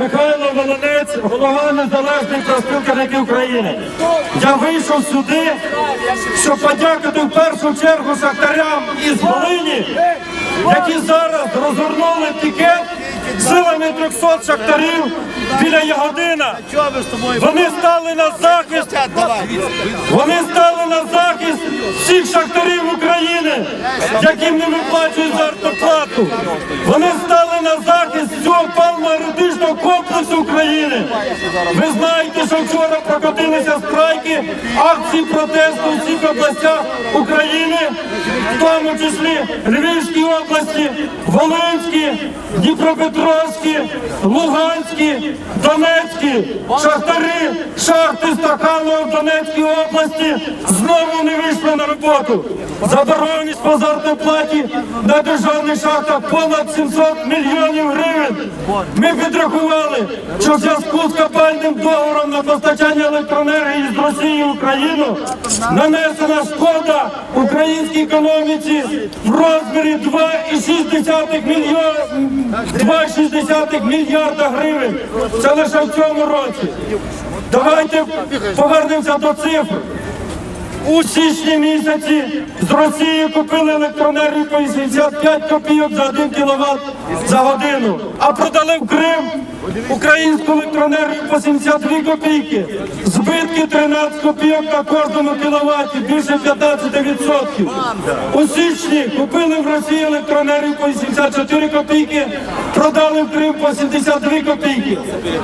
Михайло Волонець, голова Незалежної профспілки України. Я вийшов сюди, щоб подякувати в першу чергу шахтарям із Волині, які зараз розгорнули пікет силами 300 шахтарів біля Ягодина. Вони стали на захист, вони стали на захист всіх шахтарів України, яким не виплачують зарплату. Вони стали на захист паливно-енергетичного комплексу України. Ви знаєте, що вчора прокотилися страйки, акції протесту у всіх областях України, в тому числі Львівській області, Волинській, Дніпропетровській, Луганській, Донецькій, шахтарі, шахти Стаханова в Донецькій області знову не вийшли на роботу. Заборгованість по зарплаті на державних шахтах понад 700 мільйонів гривень. Ми підрахували, що в зв'язку з капальним договором на постачання електроенергії з Росії в Україну нанесена шкода українській економіці в розмірі 2,6 мільйон 2,6 мільярда гривень. Це лише в цьому році. Давайте повернемося до цифр. У січні місяці з Росії купили електроенергію по 85 копійок за 1 кВт за годину, а продали в Крим українську електроенергію по 72 копійки. Збитки 13 копійок на кожному кіловаті, більше 15%. У січні купили в Росії електроенергію по 84 копійки, продали в Крим по 72 копійки.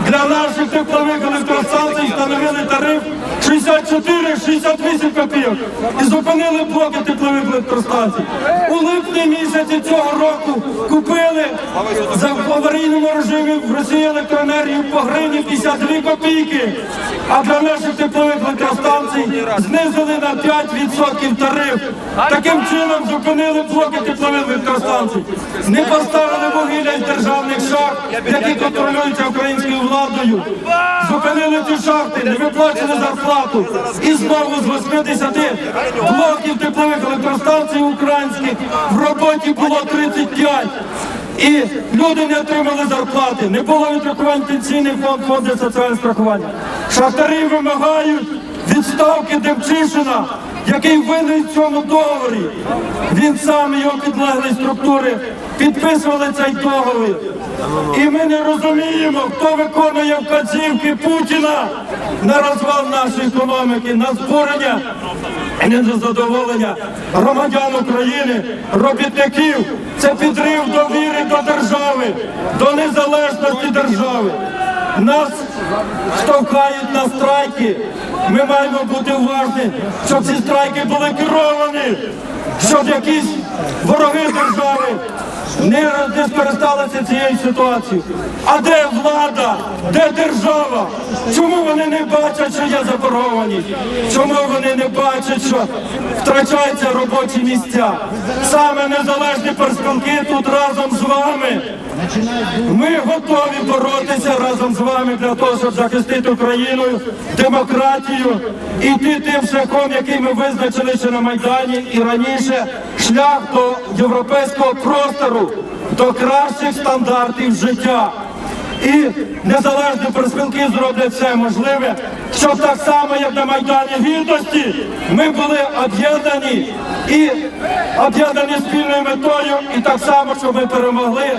Для наших теплових електростанцій встановили тариф 64-68 копійок і зупинили блоки теплових електростанцій. У липні місяці цього року купили за в аварійному режимі в Росії електроенергію по гривні 52 копійки, а для наших теплових електростанцій знизили на 5% тариф. Таким чином зупинили блоки теплових електростанцій. Не поставили вугілля з державних шахт, які контролюються українською владою. Зупинили ці шахти, не виплачували зарплату. І знову з 80 блоків теплових електростанцій українських в роботі було 35. І люди не отримали зарплати, не було відрахувань пенсійний фонд, фонди соціального страхування. Шахтарі вимагають відставки Демчишина, який винен в цьому договорі. Він сам і його підлеглі структури підписували цей договір. І ми не розуміємо, хто виконує вказівки Путіна на розвал нашої економіки, на збурення і незадоволення громадян України, робітників. Це підрив довіри до держави, до незалежності держави. Нас штовхають на страйки. Ми маємо бути уважні, щоб ці страйки були керовані, щоб якісь вороги держави не, не скористалися цією ситуацією. А де влада? Де держава? Чому вони не бачать, що є заборгованість? Чому вони не бачать, що втрачаються робочі місця? Саме незалежні перспілки тут разом з вами. Ми готові боротися разом з вами для того, щоб захистити Україну, демократію, і йти тим шляхом, який ми визначили ще на Майдані і раніше, шлях до європейського простору, до кращих стандартів життя. І незалежні перспілки зроблять все можливе, щоб так само, як на Майдані Гідності, ми були об'єднані і об'єднані спільною метою, і так само, щоб ми перемогли